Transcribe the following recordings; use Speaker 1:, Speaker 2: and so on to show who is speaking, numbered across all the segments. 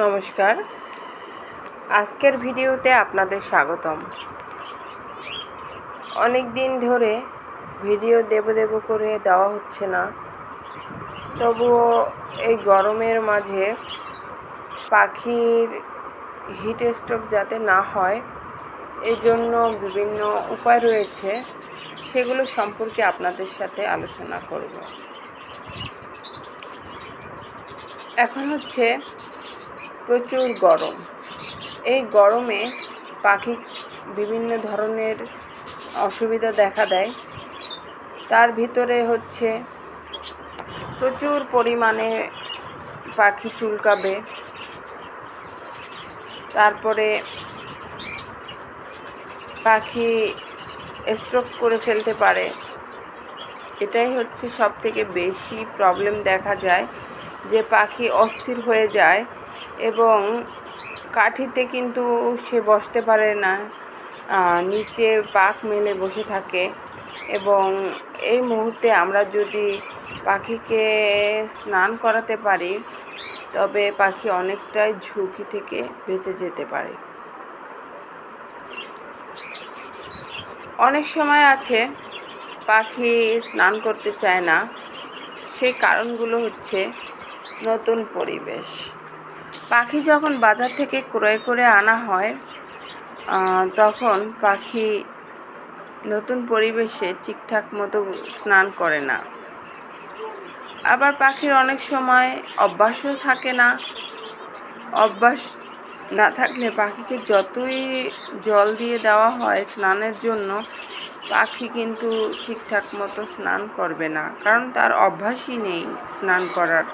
Speaker 1: নমস্কার। আজকের ভিডিওতে আপনাদের স্বাগতম। অনেক দিন ধরে ভিডিও দেব দেব করে দেওয়া হচ্ছে না। তবুও এই গরমের মাঝে পাখির হিট স্ট্রোক যাতে না হয় এই জন্য বিভিন্ন উপায় রয়েছে। সেগুলো সম্পর্কে আপনাদের সাথে আলোচনা করব। এখন হচ্ছে প্রচুর গরম। এই গরমে পাখি বিভিন্ন ধরনের অসুবিধা দেখা দেয়। তার ভিতরে হচ্ছে প্রচুর পরিমাণে পাখি চুলকাবে। তারপরে পাখি স্ট্রোক করে ফেলতে পারে। এটাই হচ্ছে সব থেকে বেশি প্রবলেম দেখা যায় যে পাখি অস্থির হয়ে যায়। এবং কাঠিতে কিন্তু সে বসতে পারে না। নিচে পাক মেলে বসে থাকে এবং এই মুহূর্তে আমরা যদি পাখিকে স্নান করাতে পারি, তবে পাখি অনেকটাই ঝুঁকি থেকে বেঁচে যেতে পারে। অনেক সময় আছে পাখি স্নান করতে চায় না। সেই কারণগুলো হচ্ছে নতুন পরিবেশ। পাখি যখন বাজার থেকে ক্রয় করে আনা হয় তখন পাখি নতুন পরিবেশে ঠিকঠাক মতো স্নান করে না। আবার পাখির অনেক সময় অভ্যাসও থাকে না। অভ্যাস না থাকলে পাখিকে যতই জল দিয়ে দেওয়া হয় স্নানের জন্য, পাখি কিন্তু ঠিকঠাক মতো স্নান করবে না। কারণ তার অভ্যাসই নেই স্নান করার।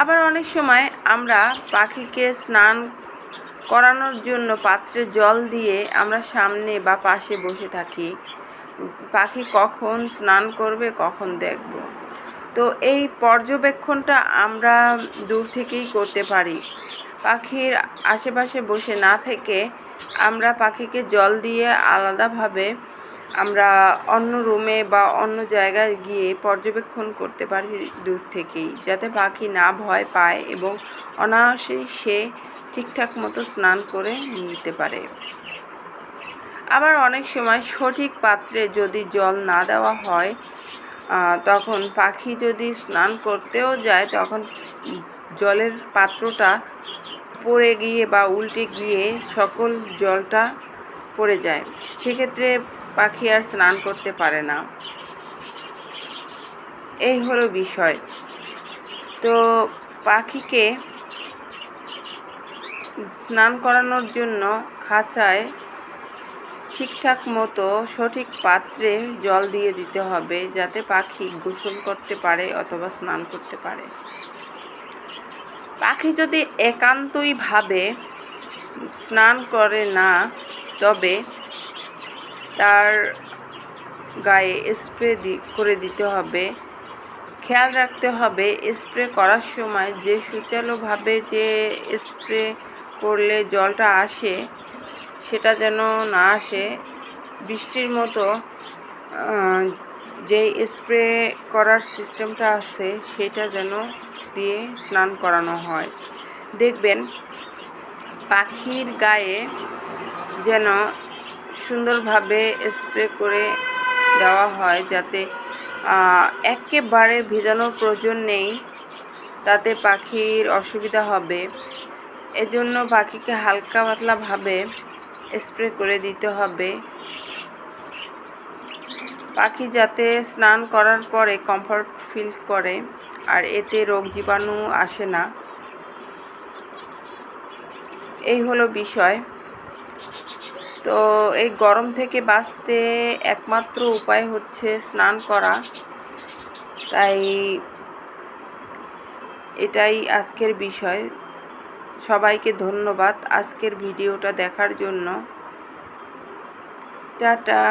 Speaker 1: আবার অনেক সময় আমরা পাখিকে স্নান করানোর জন্য পাত্রে জল দিয়ে আমরা সামনে বা পাশে বসে থাকি। পাখি কখন স্নান করবে, কখন দেখব। তো এই পর্যবেক্ষণটা আমরা দূর থেকেই করতে পারি। পাখির আশেপাশে বসে না থেকে আমরা পাখিকে জল দিয়ে আলাদাভাবে আমরা অন্য রুমে বা অন্য জায়গায় গিয়ে পর্যবেক্ষণ করতে পারি দূর থেকেই, যাতে পাখি না ভয় পায় এবং অনায়াসেই সে ঠিকঠাক মতো স্নান করে নিতে পারে। আবার অনেক সময় সঠিক পাত্রে যদি জল না দেওয়া হয় তখন পাখি যদি স্নান করতেও যায়, তখন জলের পাত্রটা পড়ে গিয়ে বা উল্টে গিয়ে সকল জলটা পড়ে যায়। সেক্ষেত্রে পাখি আর স্নান করতে পারে না। এই হলো বিষয়। তো পাখিকে স্নান করানোর জন্য খাঁচায় ঠিকঠাক মতো সঠিক পাত্রে জল দিয়ে দিতে হবে, যাতে পাখি গোসল করতে পারে অথবা স্নান করতে পারে। পাখি যদি একান্তইভাবে স্নান করে না, তবে তার গায়ে স্প্রে করে দিতে হবে। খেয়াল রাখতে হবে, স্প্রে করার সময় যে সুচালুভাবে যে স্প্রে করলে জলটা আসে, সেটা যেন না আসে। বৃষ্টির মতো যে স্প্রে করার সিস্টেমটা আছে, সেটা যেন দিয়ে স্নান করানো হয়। দেখবেন, পাখির গায়ে যেন সুন্দরভাবে স্প্রে করে দেওয়া হয় যাতে একেবারে ভেজানোর প্রয়োজন নেই, তাতে পাখির অসুবিধা হবে। এজন্য পাখিকে হালকা পাতলাভাবে স্প্রে করে দিতে হবে। পাখি যাতে স্নান করার পরে কমফর্ট ফিল করে, আর এতে রোগ জীবাণু আসে না। এই হলো বিষয়। তো এই গরম থেকে বাঁচতে একমাত্র উপায় হচ্ছে স্নান করা। তাই এটাই আজকের বিষয়। সবাইকে ধন্যবাদ আজকের ভিডিওটা দেখার জন্য। টাটা।